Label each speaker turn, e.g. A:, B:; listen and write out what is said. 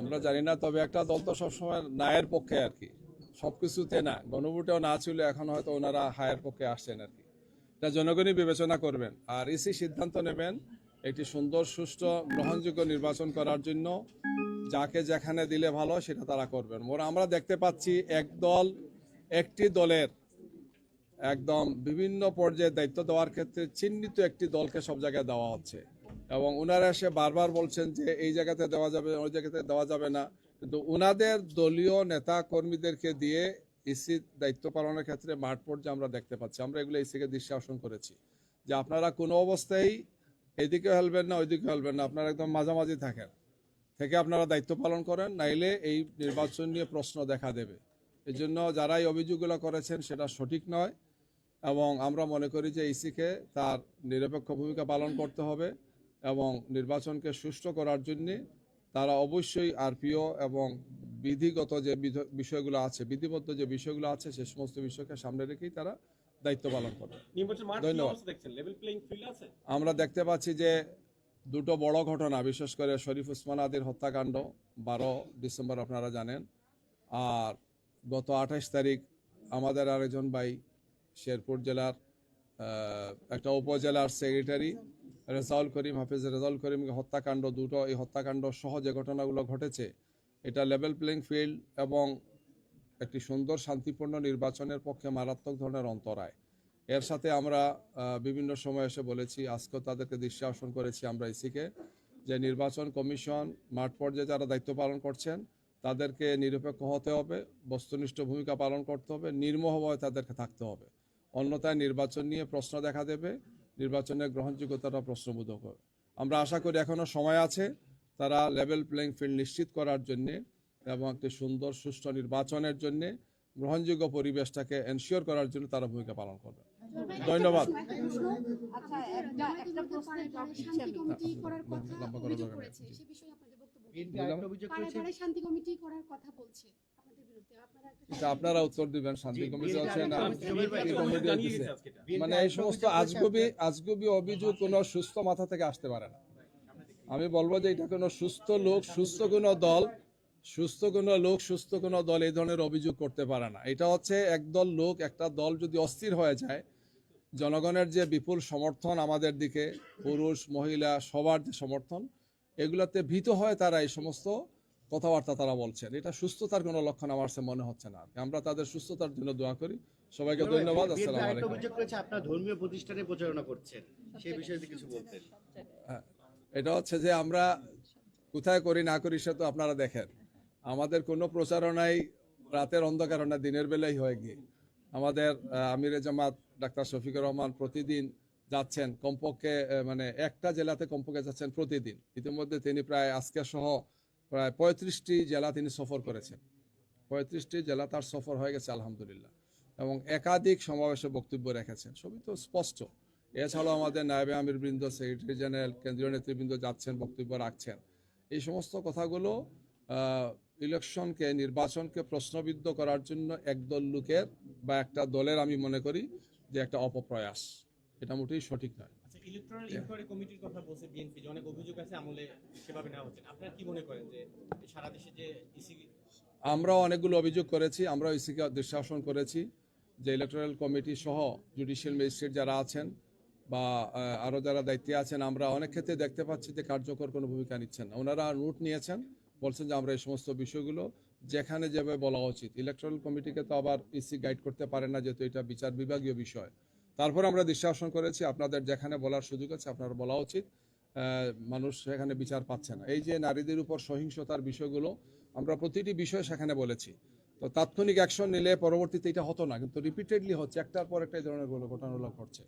A: আমরা জানি না তবে একটা দল তো সবসময় ন্যায়ের পক্ষে আর কি। সবকিছুতে না গণভোটেও না ছিল এখন হয়তো ওনারা হায়ের পক্ষে আসছেন আর কি। এটা জনগণই বিবেচনা করবেন। আর ইসি সিদ্ধান্ত নেবেন একটি সুন্দর সুষ্ঠু গ্রহণযোগ্য নির্বাচন করার জন্য। যাকে যেখানে দিলে ভালো সেটা তারা করবেন। মোরা আমরা দেখতে পাচ্ছি এক দল একটি দলের একদম বিভিন্ন পর্যায়ে দায়িত্ব দেওয়ার ক্ষেত্রে চিহ্নিত একটি দলকে সব জায়গায় দেওয়া হচ্ছে। এবং ওনারা এসে বারবার বলছেন যে এই জায়গাতে দেওয়া যাবে, ওই জায়গাতে দেওয়া যাবে না। কিন্তু ওনাদের দলীয় নেতা কর্মীদেরকে দিয়ে ইসি দায়িত্ব পালনের ক্ষেত্রে মাঠ পর্যায়ে আমরা দেখতে পাচ্ছি। আমরা এগুলো ইসিকে দৃষ্টি আকর্ষণ করেছি। যে আপনারা কোনো অবস্থায় এদিকে হেলবেন না ওইদিকে হেলবেন না, আপনারা একদম মাঝামাঝি থাকেন। থেকে আপনারা দায়িত্ব পালন করেন, নাইলে এই নির্বাচন নিয়ে প্রশ্ন দেখা দেবে। এই জন্য যারা এই অভিযোগগুলো করেছেন সেটা সঠিক নয়। এবং আমরা মনে করি যে ইসিকে তার নিরপেক্ষ ভূমিকা পালন করতে হবে। এবং নির্বাচনকে সুষ্ঠু করার জন্য তারা অবশ্যই আরপিও এবং বিধিগত যে বিষয়গুলো আছে বিধিবদ্ধ যে বিষয়গুলো আছে সে সমস্ত বিষয়কে সামনে রেখেই তারা দায়িত্ব পালন করবে।
B: নির্বাচন মাঠ কি
A: ধন্যবাদ। আমরা দেখতে পাচ্ছি যে দুটো বড় ঘটনা বিশেষ করে শরীফ উসমান আদির হত্যাকাণ্ড বারো ডিসেম্বর আপনারা জানেন আর গত আঠাশ তারিখ আমাদের আরেকজন ভাই শেরপুর জেলার একটা উপজেলার সেক্রেটারি রেজাউল করিম, হাফিজ রেজাউল করিম হত্যাকাণ্ড দুটো, এই হত্যাকাণ্ড সহ যে ঘটনাগুলো ঘটেছে, এটা লেভেল প্লেইং ফিল্ড এবং একটি সুন্দর শান্তিপূর্ণ নির্বাচনের পক্ষে মারাত্মক ধরনের অন্তরায়। এর সাথে আমরা বিভিন্ন সময় এসে বলেছি, আজকেও তাদেরকে দৃষ্টি আকর্ষণ করেছি আমরা ইসিকে, যে নির্বাচন কমিশন মাঠ পর্যায়ে যারা দায়িত্ব পালন করছেন, তাদেরকে নিরপেক্ষ হতে হবে, বস্তুনিষ্ঠ ভূমিকা পালন করতে হবে নির্মোহভাবে তাদেরকে থাকতে হবে। অন্যথায় নির্বাচন নিয়ে প্রশ্ন দেখা দেবে নির্বাচনের গ্রহণযোগ্যতাটা প্রশ্নবোধক হবে। আমরা আশা করি এখনও সময় আছে তারা লেভেল প্লেইং ফিল্ড নিশ্চিত করার জন্যে এবং একটি সুন্দর সুষ্ঠু নির্বাচনের জন্যে গ্রহণযোগ্য পরিবেশটাকে এনশিওর করার জন্য তারা ভূমিকা পালন করবে। ধন্যবাদ।
C: আচ্ছা একটা একটা প্রশ্নের জবাব দিচ্ছি
D: শান্তি কমিটি করার কথা বলছে। আপনারা
A: উত্তর দিবেন শান্তি কমিটি
E: বিএনপি
A: আছে না
E: আরেকটা অভিযোগ
A: কি
E: করেছে,
A: কমিটি
B: জানিয়ে
A: দিছে?
B: দিয়েছে আজকে এটা।
E: বিএনপি
A: মানে এই সমস্ত আজগুবি আজগুবি অভিযোগ কোনো সুস্থ মাথা থেকে আসতে পারে না আমি বলব যে এটা কোনো সুস্থ লোক সুস্থ কোনো দল সুস্থ কোনো লোক সুস্থ কোনো দল এই ধরনের অভিযোগ করতে পারে না এটা হচ্ছে একদল লোক একটা দল যদি অস্থির হয়ে যায় জনগণের যে বিপুল সমর্থন আমাদের দিকে পুরুষ মহিলা সবার যে সমর্থন এগুলাতে ভীত হয় তারা এই সমস্ত কথাবার্তা তারা বলছেন। এটা সুস্থতার কোনো লক্ষণ আমার কাছে মনে হচ্ছে না। আমরা তাদের সুস্থতার জন্য দোয়া করি। সবাইকে ধন্যবাদ। আসসালামু আলাইকুম।
E: অভিযোগ করেছে আপনার ধর্মীয় প্রতিষ্ঠানে প্রচারণা করছেন। সেই বিষয়ে কিছু বলতেন।
A: এটা হচ্ছে যে আমরা কোথায় করি না করি সে তো আপনারা দেখেন। আমাদের কোনো প্রচারণাই রাতের অন্ধকার না দিনের বেলায় হয়ে গিয়ে। আমাদের আমিরে জামাত ডাক্তার শফিকুর রহমান প্রতিদিন যাচ্ছেন কমপক্ষে মানে একটা জেলাতে কমপক্ষে যাচ্ছেন প্রতিদিন। ইতিমধ্যে তিনি প্রায় আজকে সহ প্রায় পঁয়ত্রিশটি জেলা তিনি সফর করেছেন। পঁয়ত্রিশটি জেলা তার সফর হয়ে গেছে, আলহামদুলিল্লাহ। এবং একাধিক সমাবেশে বক্তব্য রেখেছেন। সবই তো স্পষ্ট। এছাড়াও আমাদের নায়বে আমির বৃন্দ, সেক্রেটারি জেনারেল, কেন্দ্রীয় নেতৃবৃন্দ যাচ্ছেন, বক্তব্য রাখছেন। এই সমস্ত কথাগুলো ইলেকশনকে, নির্বাচনকে প্রশ্নবিদ্ধ করার জন্য একদল লোকের বা একটা দলের আমি মনে করি যে একটা অপপ্রয়াস। এটা মোটেই সঠিক নয়।
B: ইলেকট্রাল ইনকোয়ারি কমিটির কথা বলছে বিএনপি যে অনেক অভিযোগ আছে আমলে সেভাবে নেওয়া হচ্ছে। আপনারা কি মনে করেন যে সারা দেশে যে ইসি
A: আমরা অনেকগুলো অভিযোগ করেছি আমরা ইসিকে দৃষ্টি আকর্ষণ করেছি। যে ইলেকট্রাল কমিটি সহ জুডিশিয়াল ম্যাজিস্ট্রেট যারা আছেন বা আরও যারা দায়িত্বে আছেন আমরা অনেক ক্ষেত্রে দেখতে পাচ্ছি যে কার্যকর কোনো ভূমিকা নিচ্ছেন না। ওনারা নোট নিয়েছেন বলছেন যে আমরা এই সমস্ত বিষয়গুলো যেখানে যেভাবে বলা উচিত। ইলেকট্রাল কমিটিকে তো আবার ইসি গাইড করতে পারে না যেহেতু এটা বিচার বিভাগীয় বিষয়। তারপর আমরা আকর্ষণ করেছি, আপনাদের যেখানে বলার সুযোগ আছে আপনার বলা উচিত। মানুষ সেখানে বিচার পাচ্ছে না। এই যে নারীদের উপর সহিংসতার বিষয়গুলো, আমরা প্রতিটি বিষয় সেখানে বলেছি। তো তাৎক্ষণিক অ্যাকশন নিলে পরবর্তীতে এটা হতো না, কিন্তু রিপিটেডলি হচ্ছে, একটার পর একটা এই ধরনের ঘটনাগুলো ঘটছে।